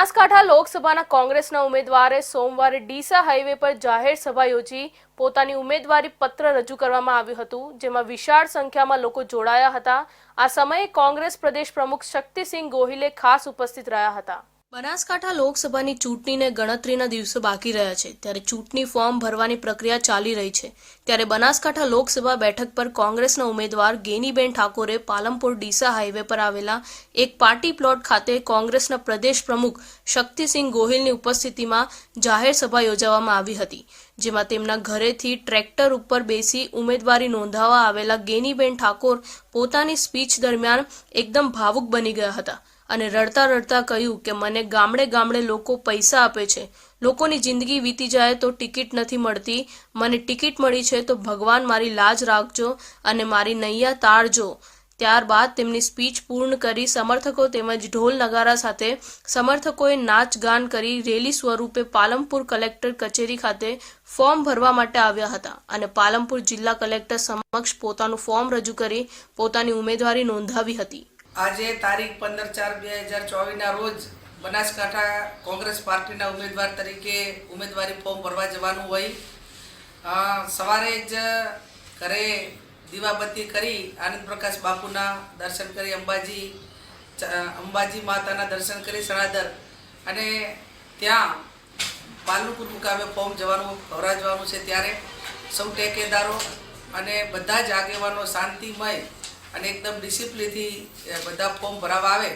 બનાસકાંઠા લોકસભાના કોંગ્રેસના ઉમેદવારે સોમવારે ડીસા હાઈવે પર જાહેર સભા યોજી પોતાની ઉમેદવારી પત્ર રજૂ કરવામાં આવ્યું હતું, જેમાં વિશાળ સંખ્યામાં લોકો જોડાયા હતા. આ સમયે કોંગ્રેસ પ્રદેશ પ્રમુખ શક્તિસિંહ ગોહિલે ખાસ ઉપસ્થિત રહ્યા હતા. બનાસકાંઠા લોકસભાની ચૂંટણીને ગણતરીના દિવસો બાકી રહ્યા છે. ત્યારે ચૂંટણી ફોર્મ ભરવાની પ્રક્રિયા ચાલી રહી છે. ત્યારે બનાસકાંઠા લોકસભા બેઠક પર કોંગ્રેસના ઉમેદવાર ગેનીબેન ઠાકોરે પાલમપુર ડીસા હાઈવે પર આવેલા એક પાર્ટી પ્લોટ ખાતે કોંગ્રેસના પ્રદેશ પ્રમુખ શક્તિસિંહ ગોહિલની ઉપસ્થિતિમાં જાહેર સભા યોજવામાં આવી હતી. જેમાં તેમના ઘરેથી ટ્રેક્ટર ઉપર બેસી ઉમેદવારી નોંધાવવા આવેલા ગેનીબેન ઠાકોર પોતાની સ્પીચ દરમિયાન એકદમ ભાવુક બની ગયા હતા અને રડતા રડતા કહ્યું કે મને ગામડે ગામડે લોકો પૈસા આપે છે. લોકોની જિંદગી વીતી જાય તો ટિકિટ નથી મળતી. મને ટિકિટ મળી છે તો ભગવાન મારી લાજ રાખજો અને મારી નૈયા તાળજો. ત્યારબાદ તેમની સ્પીચ પૂર્ણ કરી સમર્થકો તેમજ ઢોલ નગારા સાથે સમર્થકોએ નાચ ગાન કરી રેલી સ્વરૂપે પાલમપુર કલેક્ટર કચેરી ખાતે ફોર્મ ભરવા માટે આવ્યા હતા અને પાલમપુર જિલ્લા કલેક્ટર સમક્ષ પોતાનું ફોર્મ રજૂ કરી પોતાની ઉમેદવારી નોંધાવી હતી. આજે તારીખ પંદર ચાર બે હજાર ચોવીસના રોજ બનાસકાંઠા કોંગ્રેસ પાર્ટીના ઉમેદવાર તરીકે ઉમેદવારી ફોર્મ ભરવા જવાનું હોય. સવારે જ ઘરે દીવાબત્તી કરી, આનંદ પ્રકાશ બાપુના દર્શન કરી, અંબાજી અંબાજી માતાના દર્શન કરી સણાદર અને ત્યાં પાલનપુર મુકામે ફોર્મ જવાનું ભરવા જવાનું છે ત્યારે સૌ ટેકેદારો અને બધા જ આગેવાનો શાંતિમય અને એકદમ ડિસિપ્લિનથી બધા ફોર્મ ભરાવા આવે.